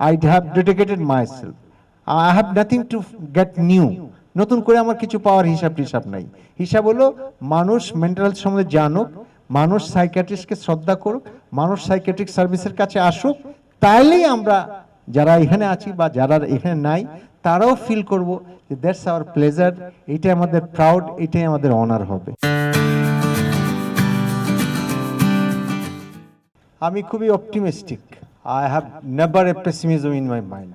I have dedicated myself I have nothing to get new নতুন করে আমার কিছু পাওয়ার হিসাব টিসাব নাই। হিসাব হলো, মানুষ মেন্টাল সম্বন্ধে জানুক, মানুষ সাইকিয়াট্রিস্টকে শ্রদ্ধা করুক, মানুষ সাইকিয়াট্রিক সার্ভিসের কাছে আসুক, তাইলেই আমরা যারা এখানে আছি বা যারা এখানে নাই, তারাও ফিল করব যে দ্যাটস আওয়ার প্লেজার এটাই আমাদের প্রাউড এটাই আমাদের অনার হবে। আমি খুবই optimistic I have never a pessimism in my mind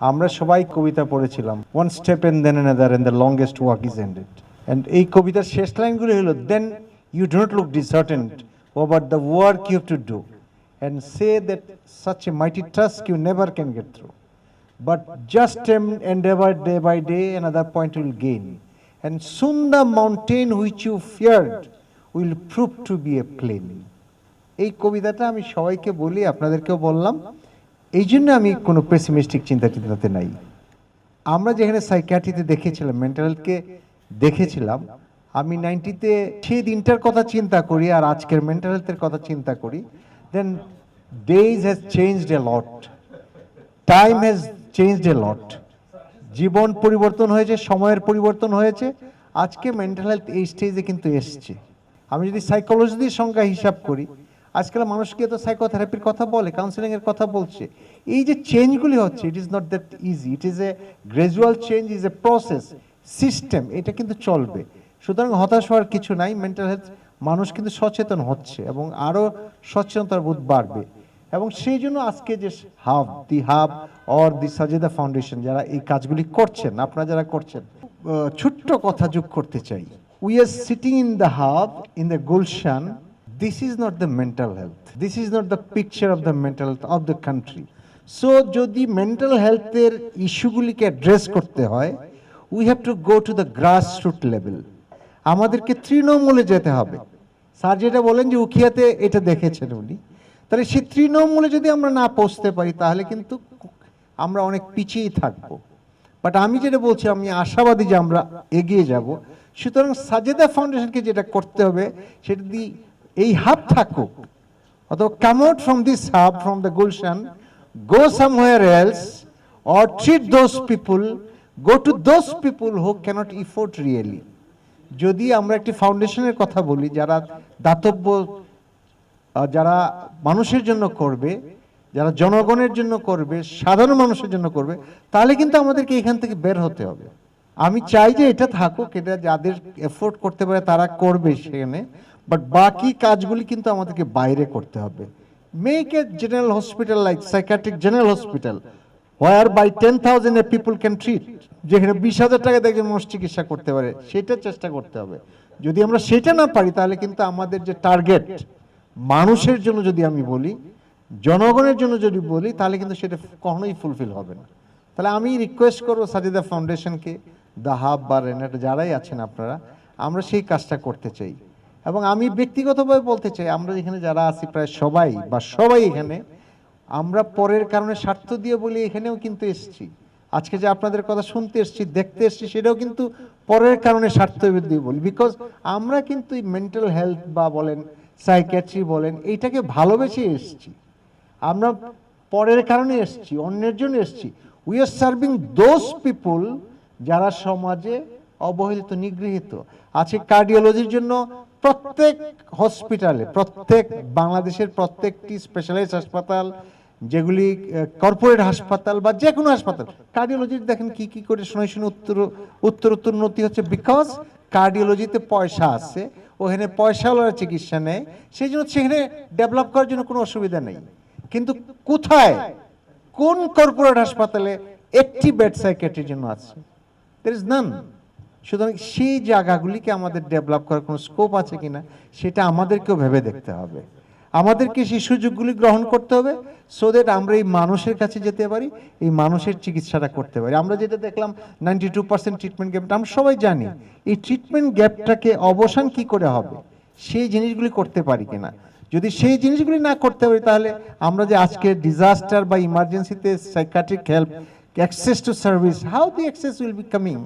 আমরা সবাই কবিতা পড়েছিলাম। One step and then another and the longest walk is ended and এই কবিতার শেষ লাইনগুলি হলো then you do not look disheartened over the work you to do and say that such a mighty task you never can get through but just em- endeavor day by day another point will gain and soon the mountain which you feared will prove to be a plain এই কবিতাটা আমি সবাইকে বলি, আপনাদেরকেও বললাম। এই জন্য আমি কোনো পেসিমিস্টিক চিন্তা চিন্তাতে নাই। আমরা যেখানে সাইকিয়াট্রিতে দেখেছিলাম মেন্টাল হেলথকে দেখেছিলাম, আমি নাইনটিতে সেই দিনটার কথা চিন্তা করি আর আজকের মেন্টাল হেলথের কথা চিন্তা করি। Then days has changed a lot time has changed a lot জীবন পরিবর্তন হয়েছে, সময়ের পরিবর্তন হয়েছে। আজকে মেন্টাল হেলথ এই স্টেজে কিন্তু এসছে। আমি যদি সাইকোলজির সংখ্যা হিসাব করি আজকাল মানুষকে তো সাইকোথেরাপির কথা বলে কাউন্সিলিং এর কথা বলছে? এই যে চেঞ্জগুলি হচ্ছে it is not that easy it is a gradual change is a process system এটা কিন্তু চলবে। সুতরাং হতাশ হওয়ার কিছু নাই মেন্টাল হেলথ মানুষ কিন্তু সচেতন হচ্ছে এবং আরও সচেতনতার বোধ বাড়বে। এবং সেই জন্য আজকে যে hub, the hub or the Sajeda foundation যারা এই কাজগুলি করছেন, আপনারা যারা করছেন ছোট্ট কথা যোগ করতে চাই। We are sitting in the hub in the Gulshan this is not the mental health this is not the picture of the mental health of the country so যদি মেন্টাল হেলথের ইস্যুগুলিকে অ্যাড্রেস করতে হয় we have to go to the grass root level আমাদেরকে তৃণমূলে যেতে হবে। Sir যেটা বলেন যে উখিয়াতে এটা দেখেছেন উনি। তাহলে সেই তৃণমূলে যদি আমরা না পৌঁছতে পারি, তাহলে কিন্তু আমরা অনেক পিছিয়েই থাকব। বাট আমি যেটা বলছি, আমি আশাবাদী যে আমরা এগিয়ে যাব। সুতরাং সাজেদা ফাউন্ডেশনকে যেটা করতে হবে, সেটা দি এই হাব থাকুক। অথবা come out from this hub from the Gulshan go somewhere else or treat those people go to those people who can't afford really যদি আমরা একটি ফাউন্ডেশনের কথা বলি, যারা দাতব্য যারা মানুষের জন্য করবে, যারা জনগণের জন্য করবে, সাধারণ মানুষের জন্য করবে, তাহলে কিন্তু আমাদেরকে এখান থেকে বের হতে হবে। আমি চাই যে এটা থাকুক, এটা যাদের এফোর্ট করতে পারে তারা করবে সেখানে। বাট বাকি কাজগুলি কিন্তু আমাদেরকে বাইরে করতে হবে। Make a general hospital like psychiatric general hospital where by ten thousand a people can treat যেখানে বিশ হাজার টাকা একজন মানুষ চিকিৎসা করতে পারে, সেটা চেষ্টা করতে হবে। যদি আমরা সেটা না পারি, তাহলে কিন্তু আমাদের যে টার্গেট মানুষের জন্য যদি আমি বলি, জনগণের জন্য যদি বলি, তাহলে কিন্তু সেটা কখনোই ফুলফিল হবে না। তাহলে আমি রিকোয়েস্ট করব সাজিদা ফাউন্ডেশনকে দা হাব বা রেনেট, যারাই আছেন আপনারা, আমরা সেই কাজটা করতে চাই। এবং আমি ব্যক্তিগতভাবে বলতে চাই, আমরা এখানে যারা আছি প্রায় সবাই, বা সবাই এখানে, আমরা পরের কারণে স্বার্থ দিয়ে বলি এখানেও কিন্তু এসেছি। আজকে যে আপনাদের কথা শুনতে এসছি, দেখতে এসেছি, সেটাও কিন্তু পরের কারণে স্বার্থ দিয়ে বলি। বিকজ আমরা কিন্তু মেন্টাল হেলথ বা বলেন সাইকিয়াট্রি বলেন, এইটাকে ভালোবেসে এসেছি। আমরা পরের কারণে এসেছি, অন্যের জন্য এসেছি। We are serving those people যারা সমাজে অবহেলিত, নিগৃহীত। আছে কার্ডিওলজির জন্য প্রত্যেক হসপিটালে প্রত্যেক বাংলাদেশের প্রত্যেকটি স্পেশালাইজড হাসপাতাল, যেগুলি কর্পোরেট হাসপাতাল বা যে কোনো হাসপাতাল কার্ডিওলজির দেখেন কি কি করে শোনাই শুনে উত্তর উত্তর উত্তর উন্নতি হচ্ছে বিকজ কার্ডিওলজিতে পয়সা আছে, ওখানে পয়সাওয়ালারা চিকিৎসা নেয় সেই জন্য সেখানে ডেভেলপ করার জন্য কোনো অসুবিধা নেই। কিন্তু কোথায়, কোন কর্পোরেট হাসপাতালে একটি বেড সাইকেট্রির জন্য আছে? দের ইজ নান সুতরাং সেই জায়গাগুলিকে আমাদের ডেভেলপ করার কোনো স্কোপ আছে কিনা, সেটা আমাদেরকেও ভেবে দেখতে হবে। আমাদেরকে সেই সুযোগগুলি গ্রহণ করতে হবে সো দ্যাট আমরা এই মানুষের কাছে যেতে পারি, এই মানুষের চিকিৎসাটা করতে পারি। আমরা যেটা দেখলাম নাইনটি টু পার্সেন্ট ট্রিটমেন্ট গ্যাপটা আমরা সবাই জানি, এই ট্রিটমেন্ট গ্যাপটাকে অবসান কি করে হবে? সেই জিনিসগুলি করতে পারি কিনা। যদি সেই জিনিসগুলি না করতে পারি, তাহলে আমরা যে আজকে ডিজাস্টার বা ইমার্জেন্সিতে psychiatric help access to service how the access will be coming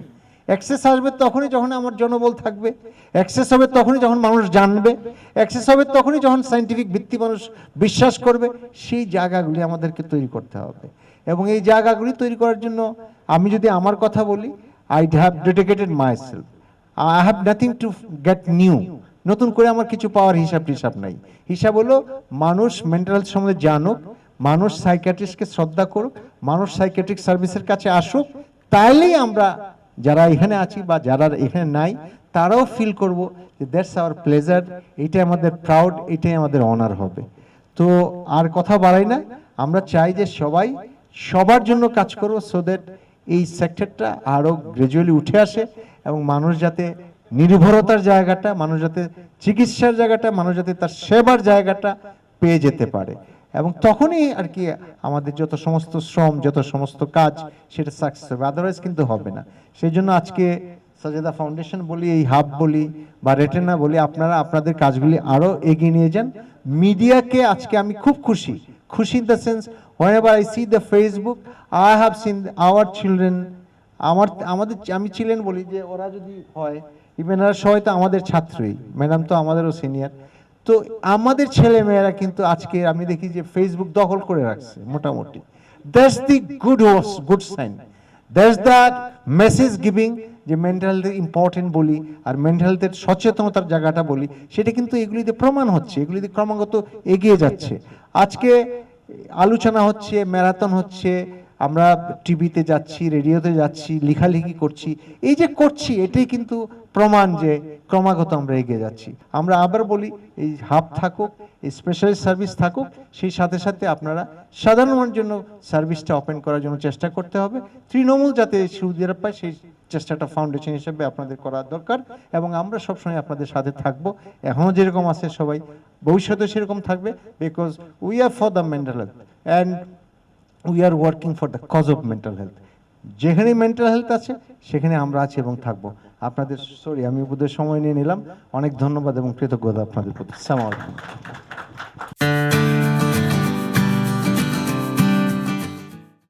access আসবে তখনই যখন আমার জনবল থাকবে। অ্যাক্সেস হবে তখনই যখন মানুষ জানবে। অ্যাক্সেস হবে তখনই যখন সাইন্টিফিক ভিত্তি মানুষ বিশ্বাস করবে। সেই জায়গাগুলি আমাদেরকে তৈরি করতে হবে। এবং এই জায়গাগুলি তৈরি করার জন্য আমি যদি আমার কথা বলি I have dedicated myself I have nothing to get new নতুন করে আমার কিছু পাওয়ার হিসাব টিসাব নাই। হিসাব হলো মানুষ মেন্টাল সম্বন্ধে জানুক, মানুষ সাইকিয়াট্রিস্টকে শ্রদ্ধা করুক, মানুষ সাইকিয়াট্রিক সার্ভিসের কাছে আসুক, তাইলেই আমরা যারা এখানে আছি বা যারা এখানে নাই, তারাও ফিল করব যে দ্যাটস আওয়ার প্লেজার এটাই আমাদের প্রাউড এটাই আমাদের অনার হবে। তো আর কথা বাড়াই না, আমরা চাই যে সবাই সবার জন্য কাজ করব সো দ্যাট এই সেক্টরটা আরও গ্রাজুয়ালি উঠে আসে এবং মানুষ যাতে নির্ভরতার জায়গাটা, মানুষ যাতে চিকিৎসার জায়গাটা, মানুষ যাতে তার সেবার জায়গাটা পেয়ে যেতে পারে। এবং তখনই আর কি আমাদের যত সমস্ত শ্রম, যত সমস্ত কাজ, সেটা সাকসেস হবে। আদারওয়াইজ কিন্তু হবে না। সেই জন্য আজকে সাজেদা ফাউন্ডেশন বলি, এই হাব বলি বা রেটেনা বলি, আপনারা আপনাদের কাজগুলি আরও এগিয়ে নিয়ে যান। মিডিয়াকে আজকে আমি খুব খুশি। খুশি in the sense whoever I see the Facebook I have seen our children আমার, আমাদের, আমি ছিলেন বলি যে, ওরা যদি হয় ইভেন এরা সবাই তো আমাদের ছাত্রই। ম্যাডাম তো আমাদেরও সিনিয়র তো আমাদের ছেলে মেয়েরা কিন্তু আজকে আমি দেখি যে ফেসবুক দখল করে রাখছে মোটামুটি। That's the good good sign that's that message giving যে মেন্টাল হেলথ ইম্পর্টেন্ট বলি আর মেন্টাল হেলথের সচেতনতার জায়গাটা বলি, সেটা কিন্তু এগুলিতে প্রমাণ হচ্ছে, এগুলিতে ক্রমাগত এগিয়ে যাচ্ছে। আজকে আলোচনা হচ্ছে ম্যারাথন হচ্ছে আমরা টিভিতে যাচ্ছি, রেডিওতে যাচ্ছি, লেখালেখি করছি, এই যে করছি, এটাই কিন্তু প্রমাণ যে ক্রমাগত আমরা এগিয়ে যাচ্ছি। আমরা আবার বলি, এই হাব থাকুক, এই স্পেশালিস্ট সার্ভিস থাকুক, সেই সাথে সাথে আপনারা সাধারণ জন্য সার্ভিসটা ওপেন করার জন্য চেষ্টা করতে হবে। তৃণমূল যাতে সুবিধা পায়, সেই চেষ্টাটা ফাউন্ডেশন হিসেবে আপনাদের করা দরকার এবং আমরা সবসময় আপনাদের সাথে থাকব। এখনও যেরকম আছে সবাই ভবিষ্যতে সেরকম থাকবে because we are for the mental health and we are working for the cause of mental health যেখানে মেন্টাল হেলথ আছে, সেখানে আমরা আছি এবং থাকব। আপনাদের সরি আমি বোধহয় সময় নিয়ে নিলাম। অনেক ধন্যবাদ এবং কৃতজ্ঞতা আপনাদের প্রতি। সালাম আলাইকুম।